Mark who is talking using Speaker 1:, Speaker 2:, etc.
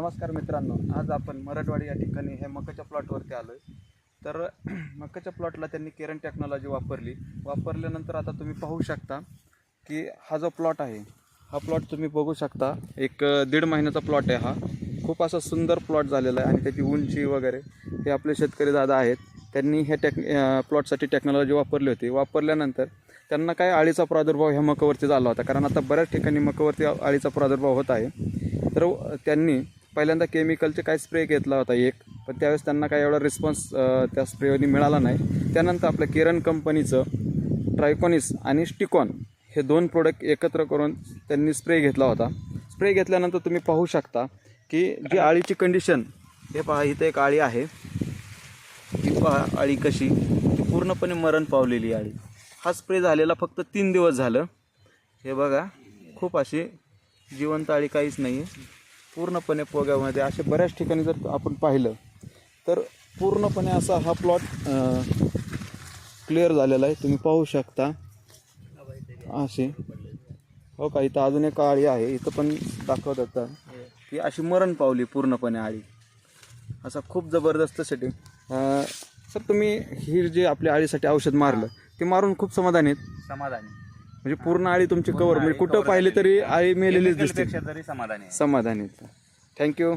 Speaker 1: नमस्कार मित्रांनो आज आपण मराठवाडी या ठिकाणी हे मकाच्या प्लॉटवरती आलो आहे तर मकाच्या प्लॉटला त्यांनी केरन टेक्नॉलॉजी वापरली. वापरल्यानंतर आता तुम्ही पाहू शकता की हा जो प्लॉट आहे हा प्लॉट तुम्ही बघू शकता. एक दीड महिन्याचा प्लॉट आहे हा. खूप असा सुंदर प्लॉट झालेला आहे आणि त्याची उंची वगैरे हे आपले शेतकरी दादा आहेत. त्यांनी हे टेक् प्लॉटसाठी टेक्नॉलॉजी वापरली होती. वापरल्यानंतर त्यांना काय अळीचा प्रादुर्भाव ह्या मकावरती झाला होता. कारण आता बऱ्याच ठिकाणी मकावरती अळीचा प्रादुर्भाव होत आहे. तर त्यांनी पहिल्यांदा केमिकलचे काय स्प्रे घेतला होता एक पण त्यावेळेस त्यांना काय एवढा रिस्पॉन्स त्या स्प्रेवरनी मिळाला नाही. त्यानंतर आपल्या किरण कंपनीचं ट्रायकॉनिस आणि स्टिकॉन हे दोन प्रोडक्ट एकत्र करून त्यांनी स्प्रे घेतला होता. स्प्रे घेतल्यानंतर तुम्ही पाहू शकता की जी आळीची कंडिशन हे पहा इथं एक आळी आहे. ती पहा आळी कशी? ती पूर्णपणे मरण पावलेली आळी. हा स्प्रे झालेला फक्त तीन दिवस झालं. हे बघा खूप अशी जिवंत आळी काहीच नाही आहे पूर्णपणे पोग्यामध्ये असे बऱ्याच ठिकाणी जर आपण पाहिलं तर पूर्णपणे असा हा प्लॉट क्लिअर झालेला आहे. तुम्ही पाहू शकता. असे. हो का इथं अजून एक आळी आहे. इथं पण दाखवत होता की अशी मरण पावली पूर्णपणे आळी. असा खूप जबरदस्त सेटिंग सर तुम्ही ही जे आपल्या आळीसाठी औषध मारलं ते मारून खूप समाधानी आहेत?
Speaker 2: समाधानी.
Speaker 1: म्हणजे पूर्ण आळी तुमची कवर म्हणजे कुठं पाहिली तरी आळी मेलेलीच दिसते.
Speaker 2: पेक्षा तरी समाधानी आहे.
Speaker 1: समाधानी थँक्यू